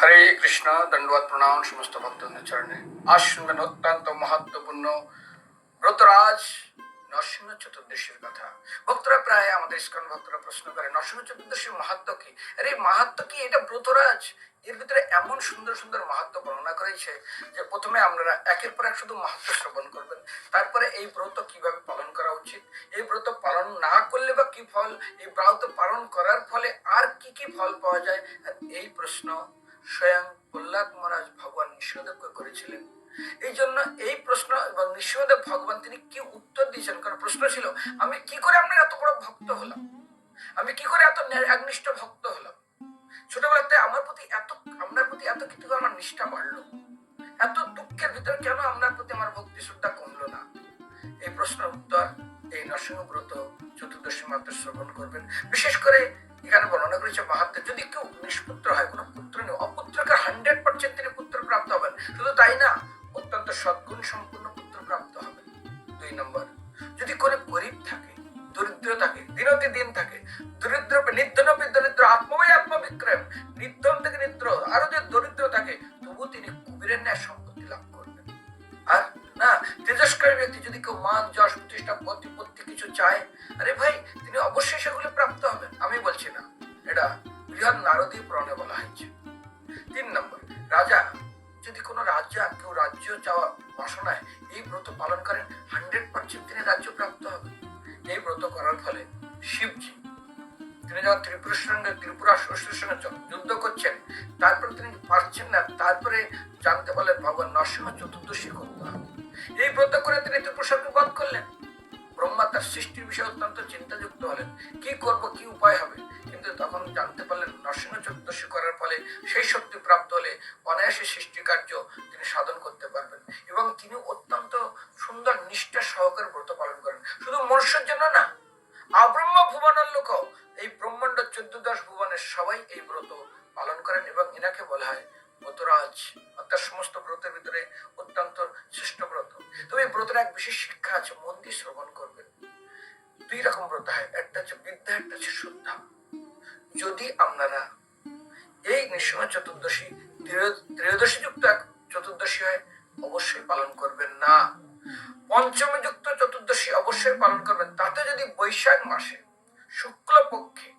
হরে কৃষ্ণ দণ্ডবাদ প্রণাম, সমস্ত ভক্তদের চরণে। আজ শুনবেন অত্যন্ত মহত্বপূর্ণ ব্রতরাজ নরসিংহ চতুর্দশীর কথা। ভক্তরা প্রায় আমাদের ইস্কন ভক্তরা প্রশ্ন করে, নরসিংহ চতুর্দশীর মাহাত্ম কি? আরে মাহাত্ম কি? এটা ব্রতরাজ? এর ভিতরে এমন সুন্দর সুন্দর মাহাত্ম বর্ণনা করেছে যে প্রথমে আপনারা একের পর এক শুধু মাহাত্ম শ্রবণ করবেন, তারপরে এই ব্রত কীভাবে পালন করা উচিত, এই ব্রত পালন না করলে বা কি ফল, এই ব্রত পালন করার ফলে আর কি কি ফল পাওয়া যায় এই প্রশ্ন স্বয়ং প্রহ্লাদ মহারাজ ভগবান নিঃসদেবকে করেছিলেন। এই জন্য এই প্রশ্ন এবং নিঃসদেব ভগবান, তিনি কি উত্তর দিয়েছেন? কারণ প্রশ্ন ছিল, আমি কি করে আপনার এত বড় ভক্ত হলাম? আমি কি করে এত একনিষ্ঠ ভক্ত হলাম? ছোটবেলাতে আমার প্রতি এত, আপনার প্রতি এত কিছু আমার নিষ্ঠা বাড়লো। এত দুঃখের ভিতরে কেন আপনার প্রতি আমার ভক্তি শ্রদ্ধা কমলো না? এই প্রশ্নের উত্তর এই নরসিংহ চতুর্দশী মাত্র শ্রবণ করবেন। বিশেষ করে এখানে বর্ণনা করেছে মাহাত্ম যদি কেউ নিষ্পুত্র হয়, কোনো পুত্র নেই। অপুত্রকে হান্ড্রেড পার্সেন্ট তিনি পুত্র প্রাপ্ত ষষ্ঠের সঙ্গে য- যুদ্ধ করছেন। তারপরে তিনি পারছেন না, তারপরে জানতে পারলেন ভগবান নরসিংহ চতুর্দশী করতে। এই ব্রত করে তিনি ত্রিপুরাকে বধ করলেন। ব্রহ্মা তার সৃষ্টির বিষয়ে অত্যন্ত চিন্তাযুক্ত হলেন। কি করব, কি উপায় হবে? কিন্তু তখন জানতে পারলেন নরসিংহ চতুর্দশী করার ফলে সেই শক্তি প্রাপ্ত হলে অনায়াসে সৃষ্টি কার্য তিনি সাধন করতে পারবেন এবং তিনি অত্যন্ত সুন্দর নিষ্ঠা সহকারে ব্রত পালন করেন। শুধু মনুষ্যের জন্য না নৃসিংহ চতুর্দশী। ত্রয়োদশী যুক্ত এক চতুর্দশী হয়, অবশ্যই পালন করবেন না। পঞ্চমী যুক্ত চতুর্দশী অবশ্যই পালন করবেন, তাতে যদি বৈশাখ মাসে শুক্ল পক্ষে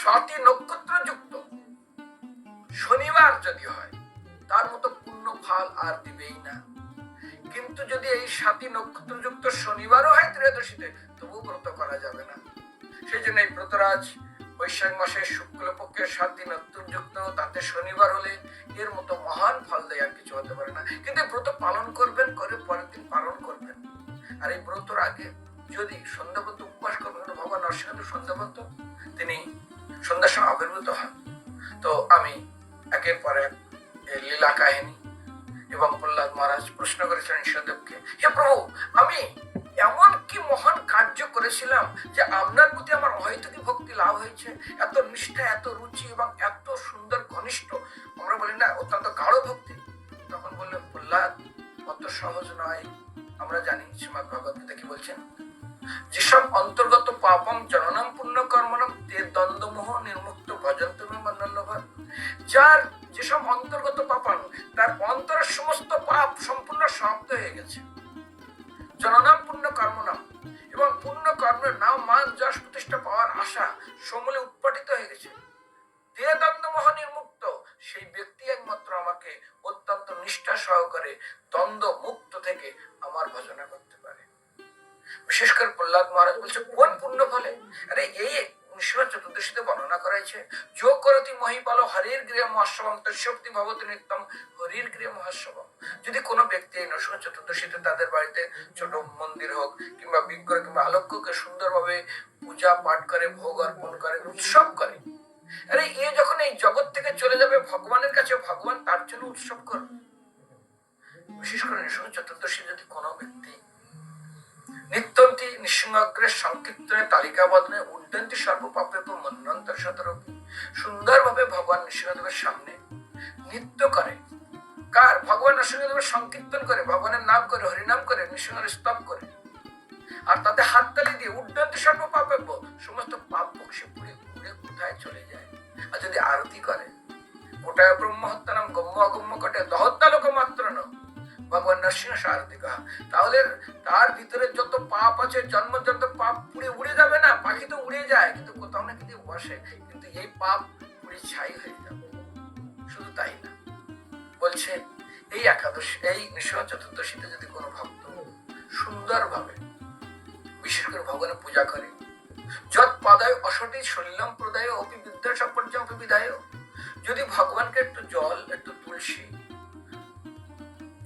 সাতই নক্ষত্র যুক্ত শনিবার যদি হয়, তার মতো পূর্ণ ফল আর দিবেই না। কিন্তু যদি এই সাতই নক্ষত্র যুক্ত শনিবারও হয় ত্রয়োদশীতে তবু ব্রত করা যাবে না। সেই জন্য এই ব্রতরাজ বৈশাখ মাসের শুক্লপক্ষের সাত দিন যুক্ত তাতে শনিবার হলে এর মতো মহান ফল দেয় আর কিছু হতে পারে না। কিন্তু ব্রত পালন করবেন, করে পরের দিন পালন করবেন। আর এই ব্রতর আগে যদি সন্ধ্যাবন্ত উপবাস করবেন কারণ ভগবান নরসিংহ সন্ধ্যাবন্ত, তিনি সন্ধ্যার সময় আবির্ভূত হন। তো আমি একের পর এক লীলা কাহিনী এবং প্রহ্লাদ মহারাজ প্রশ্ন করেছিলেন ঈশ্বরদেবকে, হে প্রভু, আমি এমন কি মহান কার্য করেছিলাম যে আপনার প্রতি আমার হয়েছে এত নিষ্ঠা, এত রুচি এবং এত সুন্দর ঘনিষ্ঠ। আমরা বলি, না, অত্যন্ত গাঢ় ভক্তি। তখন বললেন প্রহ্লাদ, অত সহজ নয়। আমরা জানি শ্রীমদ ভগবত কি বলছেন যেসব অন্তর্গত পাপম জননম পুণ্য কর্মনম তে দ্বন্দ্বমোহ নির্মুক্ত মন্ডলভার যার যেসব অন্তর্গত পাপান, তার অন্তরের সমস্ত পাপ সম্পূর্ণ সমাপ্ত হয়ে গেছে। জননাম পুণ্য কর্মনাম এবং পুণ্য কর্মের নাম মান যশ প্রতিষ্ঠা পাওয়ার আশা সমূলে উৎপাটিত হয়ে গেছে। দেহ দ্বন্দ্ব মোহ নির্মুক্ত সেই ব্যক্তি একমাত্র আমাকে অত্যন্ত নিষ্ঠা সহকারে দ্বন্দ্ব মুক্ত থেকে আমার ভজনা করতে পারে। বিশেষ করে প্রহ্লাদ মহারাজ বলছে, কোন পুণ্য ফলে? আরে এই নৃসিংহ চতুর্দশীতে বর্ণনা করা হয়েছে যোগ করতি মহিপাল হরির গৃহ মহোৎসবম তস্যক্তি ভবতি নিত্যম হরির গৃহ মহোৎসবম যদি কোনো ব্যক্তি এই নৃসিংহ চতুর্দশীতে তাদের বাড়িতে ছোট মন্দির হোক কিংবা বিগ্রহ কিংবা আলোক্যকে সুন্দরভাবে পূজা পাঠ করে, ভোগ অর্পণ করে, উৎসব করে, আরে এ যখন এই জগৎ থেকে চলে যাবে, ভগবানের কাছে ভগবান তার জন্য উৎসব করবে। বিশেষ করে নৃসিংহ চতুর্দশী যদি কোনো ব্যক্তি নিত্যন্তি নিঃসঙ্গগ্রের সংকীর্তনে তালিকাবদনে উদ্যন্তি সর্বপাপে মন্যন্তর শতরূপী সুন্দরভাবে ভগবান নৃসিংহদেবের সামনে নৃত্য কার ভগবান সংকীর্তন করে, ভগবানের নাম করে, হরিনাম করে নৃসিংহের স্তব করে। আর তাতে হাততালি দিয়ে উদ্যন্তি সর্বপাপে সমস্ত পাপ বক্সে পুড়ে পুড়ে কোথায় চলে যায়? আর যদি আরতি করে ব্রহ্মহত্যানাম গম্য অগম্য কটে দহত্যালোক মাত্র ন। ভগবান নরসিংহ সারথিকা তাহলে তার ভিতরে যত পাপ আছে, জন্ম যত পাপ পুড়ে উড়ে যাবে না? পাখি তো উড়ে যায়, কিন্তু কোথাও না কিন্তু বসে, কিন্তু এই পাপ পুড়ে ছাই হয়ে এই একাদশী, এই নিঃস্ব চতুর্দশীতে যদি কোনো ভক্ত সুন্দরভাবে, বিশেষ করে ভগবানের পূজা করে যত পদায় অসটি শৈলম প্রদায় অপি বিদ্যা সপর্যম বিধায়, যদি ভগবানকে একটু জল, একটু তুলসী,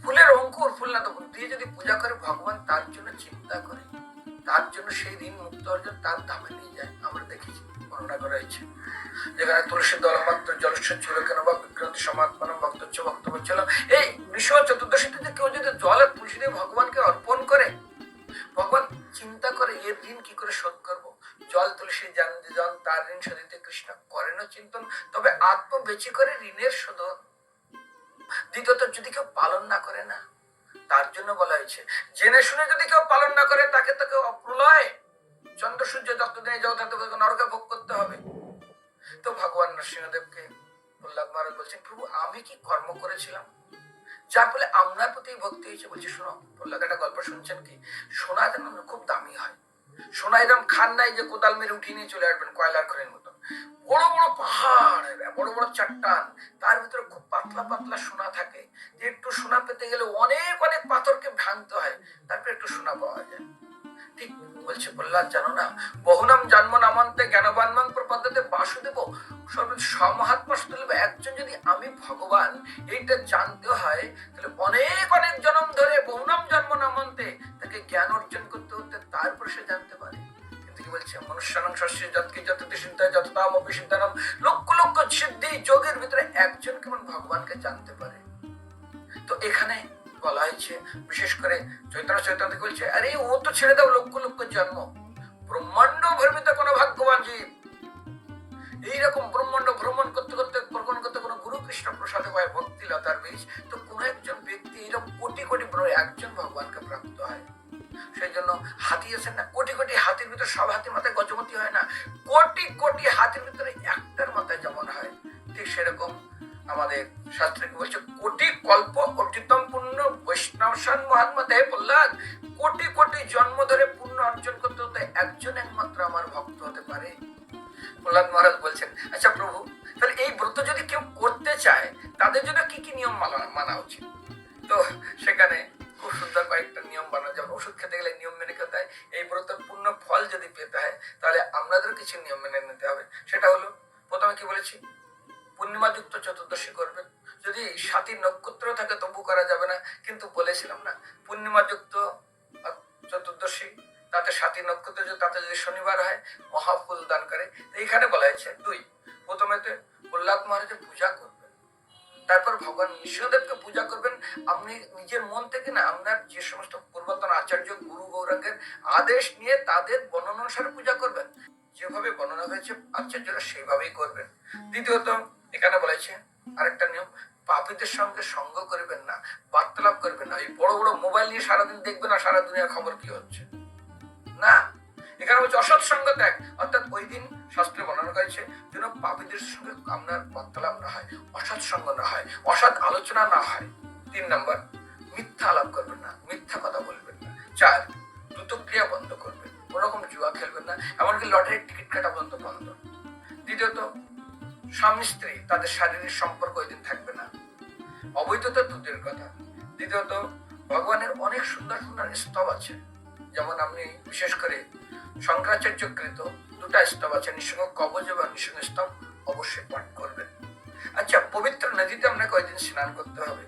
ফুলের অঙ্কুর, ফুল না তখন দিয়ে যদি পূজা করে, ভগবান তার জন্য চিন্তা করে, তার জন্য সেই ঋণ মুক্ত অর্জন তার ধামে নিয়ে যায়। আমরা দেখেছি। বর্ণনা করা হয়েছে যেখানে তুলসী দল মাত্র জলস্ব ছিল কেন ভক্ত হচ্ছে বক্তব্য ছিল এই বিশ্ব চতুর্দশীতে কেউ যদি জলে তুলসী দিয়ে ভগবানকে যথার্থ ভোগ করতে হবে। তো ভগবান নরসিংহদেবকে প্রহ্লাদ মহারাজ বলছেন, প্রভু, আমি কি কর্ম করেছিলাম? যার ফলে আপনার প্রতি ভক্তি হয়েছে? বলছে, শোনো, প্রহ্লাদ, একটা গল্প শুনছেন কি? সোনা যেন খুব দামি হয়। সোনা এরকম খান নাই যে কোদাল মেরে উঠিয়ে নিয়ে চলে আসবেন কয়লার খড়ের মতো বড় বড় পাহাড়, বড় বড় চাট্টান, তার ভিতরে খুব পাতলা পাতলা সোনা থাকে। একটু সোনা পেতে গেলে অনেক অনেক পাথরকে ভাঙতে বলছে প্রহ্লাদ জানো না, বহুনাম জন্ম নামান্তে জ্ঞানবানমান প্রপদ্ধতে বাসুদেব সর্ব সমহাত্মা সুতরাং একজন যদি আমি ভগবান, এইটা জানতে হয়, তাহলে অনেক অনেক জন্ম ধরে বহুনাম জন্ম নামান্তে তাকে জ্ঞান অর্জন করতে হতে তারপর সে জানতে পারে। কি বলছে মনুষ্যানং শস্য যতকে যততে সিদ্ধা যততাম অপিসিদ্ধানম লক্ষ লক্ষ সিদ্ধি যোগের ভিতরে একজন কেমন ভগবানকে জানতে পারে। তো এখানে বলা হয়েছে, বিশেষ করে চৈতন্য চৈতন্য বলছে, আরে, ও তো ছেড়ে দাও লক্ষ লক্ষ জন্ম। ব্রহ্মাণ্ড ভ্রমিত কোনো ভাগ্যবান জীব। এইরকম ব্রহ্মাণ্ড ভ্রমণ করতে করতে, ভ্রমণ করতে কোনো গুরু কৃষ্ণ প্রসাদে হয় ভক্তি লতার বীজ, তো কোনো একজন ব্যক্তি এরকম কোটি কোটি একজন ভগবানকে প্রাপ্ত হয়। সেই জন্য হাতি আছে না, কোটি কোটি হাতির ভিতরে সব হাতির মাথায় গজমতি হয় না। কোটি কোটি হাতির মহাত্মা দেহ প্রহ্লাদ কোটি কোটি জন্ম ধরে পূর্ণ অর্জন করতে হতে একজন একমাত্র আমার ভক্ত হতে পারে। প্রহ্লাদ মহারাজ বলছেন আচ্ছা প্রভু, তাহলে এই ব্রত যদি কেউ করতে চায়, তাদের জন্য কি কি নিয়ম মানা উচিত? তো সেখানে খুব সুন্দর কয়েকটা নিয়ম বানানো যেমন ওষুধ খেতে গেলে নিয়ম মেনে খেতে হয়, এই ব্রতের পূর্ণ ফল যদি পেতে হয়, তাহলে আপনাদেরও কিছু নিয়ম মেনে নিতে হবে। সেটা হলো, প্রথমে কি বলেছি? পূর্ণিমাযুক্ত চতুর্দশী করবেন। যদি সাথী নক্ষত্র থাকে তবু করা যাবে না। কিন্তু বলেছিলাম না পূর্ণিমাযুক্ত আহ, চতুর্দশী তাতে সাথী নক্ষত্র তাতে যদি শনিবার হয় মহাফুল দান করে। এইখানে বলা হয়েছে দুই প্রথমেতে প্রহ্লাদ মহারাজের পূজা করবেন তারপর ভগবান নৃসিংহদেবকে পূজা করবেন। আপনি নিজের মন থেকে না আপনার যে সমস্ত পূর্বতন আচার্য গুরু গৌরাঙ্গের আদেশ নিয়ে তাদের বর্ণনা অনুসারে পূজা করবেন। যেভাবে বর্ণনা হয়েছে আচার্যরা সেইভাবেই করবেন। দ্বিতীয়ত এখানে বলেছে আরেকটা নিয়ম পাপীদের সঙ্গে সঙ্গ করবেন না, বার্তালাপ করবেন না এই বড় বড় মোবাইল নিয়ে সারাদিন দেখবেন না সারা দুনিয়ার খবর কি হচ্ছে। না, এখানে বলছে অসৎ সঙ্গ ত্যাগ। অর্থাৎ ওই দিন শাস্ত্রে বর্ণনা করেছে, যেন পাপীদের সঙ্গে আপনার বার্তালাপ না হয়, অসৎ সঙ্গ না হয়, অসৎ আলোচনা না হয়। তিন নম্বর, মিথ্যা আলাপ করবেন না, মিথ্যা কথা বলবেন না। চার দ্রুতক্রিয়া বন্ধ করবেন ওরকম জুয়া খেলবেন না, এমনকি লটারির টিকিট কাটা পর্যন্ত বন্ধ। দ্বিতীয়ত, স্বামী স্ত্রী, তাদের শারীরিক সম্পর্ক ওই দিন থাকবে না। অবৈধতা দূরের কথা। দ্বিতীয়ত, ভগবানের অনেক সুন্দর সুন্দর স্তব আছে। যেমন আপনি বিশেষ করে শঙ্করাচার্যকৃত দুটা স্তব আছে, নিঃসঙ্গ কবচ এবং নিঃসঙ্গ স্তব অবশ্যই পাঠ করবেন। আচ্ছা পবিত্র নদীতে আপনাকে ওই দিন স্নান করতে হবে?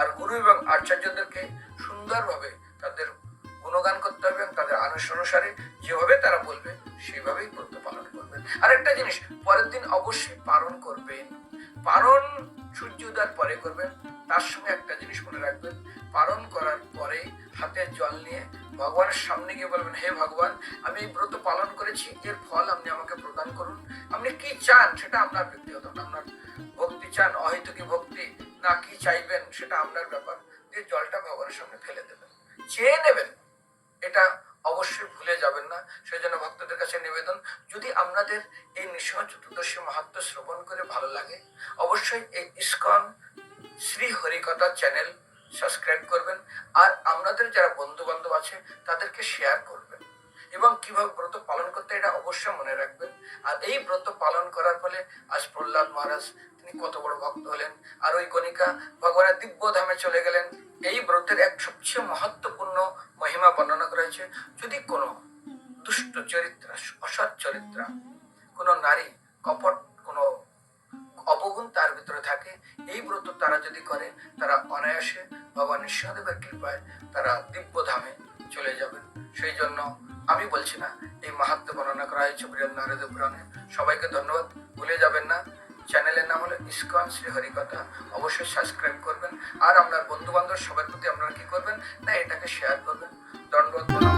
আর গুরু এবং আচার্যদেরকে সুন্দরভাবে তাদের গুণগান করতে হবে এবং তাদের আনুষ অনুসারে যেভাবে তারা বলবে, সেভাবেই ব্রত পালন করবেন। আরেকটা জিনিস, পরের দিন অবশ্যই পালন করবেন। পালন সূর্য উদয়ের পরে করবেন। তার সঙ্গে একটা জিনিস মনে রাখবেন, পালন করার পরে হাতে জল নিয়ে ভগবানের সামনে গিয়ে বলবেন, হে ভগবান, আমি এই ব্রত পালন করেছি, এর ফল আপনি আমাকে প্রদান করুন। আপনি কি চান সেটা আপনার ব্যক্তিগত। আপনার ভক্তি চান, অহেতুকি ভক্তি, না কি চাইবেন সেটা আপনার ব্যাপার। দিয়ে জলটা ভগবানের সামনে ফেলে দেবেন। চেয়ে নেবেন, এটা অবশ্যই ভুলে যাবেন না। সেই জন্য ভক্তদের কাছে নিবেদন, যদি আপনাদের এই নৃসিংহ চতুর্দশী মাহাত্ম শ্রবণ করে ভালো লাগে অবশ্যই এই ইস্কন শ্রী হরিকথা চ্যানেল সাবস্ক্রাইব করবেন আর আপনাদের যারা বন্ধু বান্ধব আছে, তাদেরকে শেয়ার করবেন। এবং কীভাবে ব্রত পালন করতে এটা অবশ্যই মনে রাখবেন। আর এই ব্রত পালন করার ফলে আজ প্রহ্লাদ মহারাজ তিনি কত বড় ভক্ত হলেন, আর ওই গণিকা ভগবানের দিব্য ধামে চলে গেলেন। এই ব্রতের এক সবচেয়ে মহত্বপূর্ণ মহিমা বর্ণনা করা হয়েছে, যদি কোনো দুষ্ট চরিত্রা, অসৎ চরিত্রা, কোনো নারী কপট কোনো অবগুণ তার ভিতরে থাকে। এই ব্রত তারা যদি করে, তারা অনায়াসে ভগবান নৃসিংহদেবের কৃপায় তারা দিব্য ধামে চলে যাবেন। সেই জন্য আমি বলছি না, এই মাহাত্ম বর্ণনা করা হয়েছে বৃহৎ নারদ পুরাণে। সবাইকে ধন্যবাদ, ভুলে যাবেন না। চ্যানেলের নাম হলো ইস্কন শ্রী হরিকথা অবশ্যই সাবস্ক্রাইব করবেন। আর আপনার বন্ধু বান্ধব সবার প্রতি আপনারা কি করবেন? না, এটাকে শেয়ার করবেন। দণ্ডবত প্রণাম